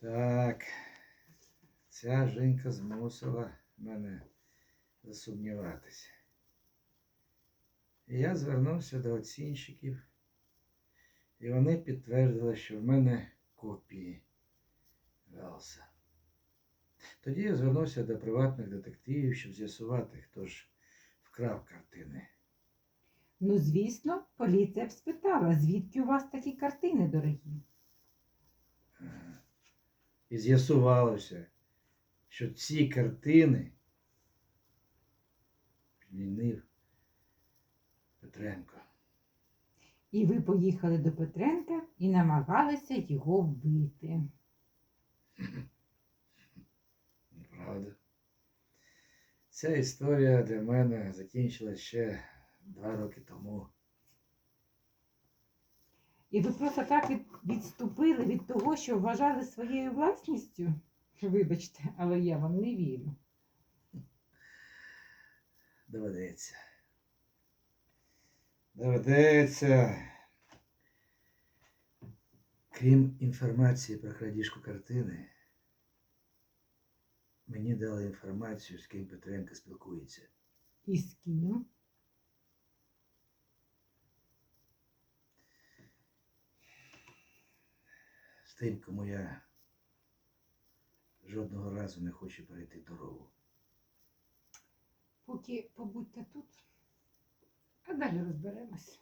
Так. Ця жінка змусила мене засумніватися. І я звернувся до оцінщиків, і вони підтвердили, що в мене копії Велса. Тоді я звернувся до приватних детективів, щоб з'ясувати, хто ж вкрав картини. Ну, звісно, поліція б спитала, звідки у вас такі картини дорогі. І з'ясувалося, що ці картини змінив Петренко. І ви поїхали до Петренка і намагалися його вбити. Правда. Ця історія для мене закінчилась ще два роки тому. І ви просто так від, відступили від того, що вважали своєю власністю? Вибачте, але я вам не вірю. Доведеться. Доведеться. Крім інформації про крадіжку картини, мені дали інформацію, з ким Петренко спілкується. І з ким? Тим, кому я жодного разу не хочу перейти дорогу. Поки побудьте тут, а далі розберемось.